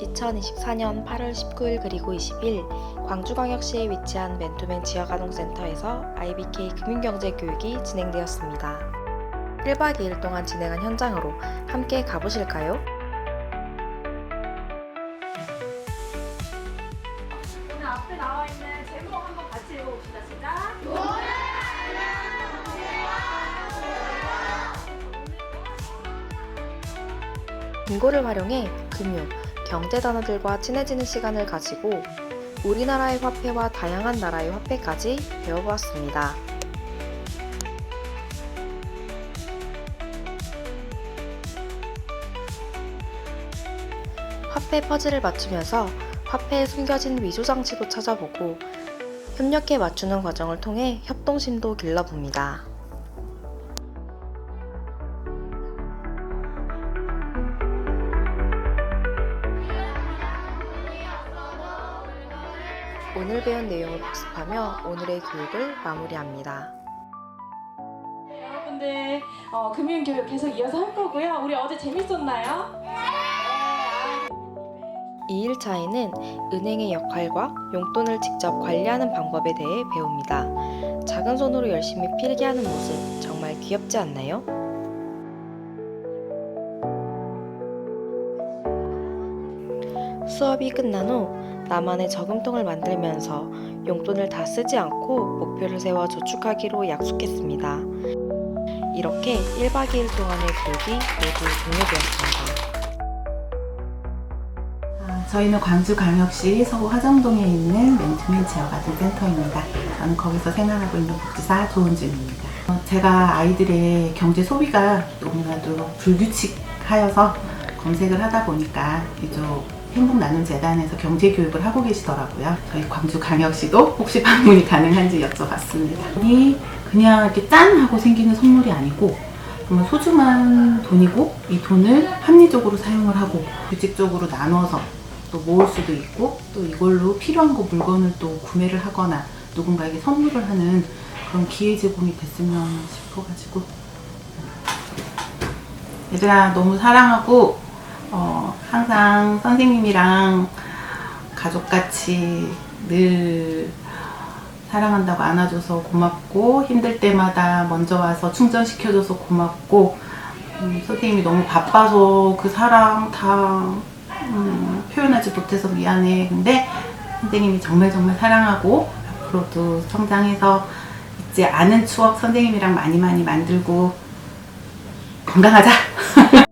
2024년 8월 19일 그리고 20일 광주광역시에 위치한 맨투맨 지역아동센터에서 IBK 금융경제 교육이 진행되었습니다. 1박 2일 동안 진행한 현장으로 함께 가보실까요? 오늘 앞에 나와 있는 제목 한번 같이 읽어봅시다. 시작. 빙고를 활용해 금융, 경제 단어들과 친해지는 시간을 가지고 우리나라의 화폐와 다양한 나라의 화폐까지 배워보았습니다. 화폐 퍼즐을 맞추면서 화폐에 숨겨진 위조 장치도 찾아보고 협력해 맞추는 과정을 통해 협동심도 길러봅니다. 오늘 배운 내용을 복습하며 오늘의 교육을 마무리합니다. 여러분들 어, 금융 교육 계속 이어서 할 거고요. 우리 어제 재밌었나요? 네. 아, 2일차에는 은행의 역할과 용돈을 직접 관리하는 방법에 대해 배웁니다. 작은 손으로 열심히 필기하는 모습 정말 귀엽지 않나요? 수업이 끝난 후 나만의 저금통을 만들면서 용돈을 다 쓰지 않고 목표를 세워 저축하기로 약속했습니다. 이렇게 1박 2일 동안의 교육이 모두 종료되었습니다. 아, 저희는 광주광역시 서구 화정동에 있는 맨투맨 지역아동센터입니다. 저는 거기서 생활하고 있는 복지사 조은준입니다. 어, 제가 아이들의 경제 소비가 너무나도 불규칙하여서 검색을 하다 보니까 이쪽 행복나눔재단에서 경제교육을 하고 계시더라고요. 저희 광주광역시도 혹시 방문이 가능한지 여쭤봤습니다. 이 그냥 이렇게 짠 하고 생기는 선물이 아니고 정말 소중한 돈이고 이 돈을 합리적으로 사용을 하고 규칙적으로 나눠서 또 모을 수도 있고 또 이걸로 필요한 거 물건을 또 구매를 하거나 누군가에게 선물을 하는 그런 기회 제공이 됐으면 싶어가지고 얘들아 너무 사랑하고 어, 항상 선생님이랑 가족같이 늘 사랑한다고 안아줘서 고맙고 힘들 때마다 먼저 와서 충전시켜줘서 고맙고 음, 선생님이 너무 바빠서 그 사랑 다 음, 표현하지 못해서 미안해. 근데 선생님이 정말 정말 사랑하고 앞으로도 성장해서 잊지 않은 추억 선생님이랑 많이 많이 만들고 건강하자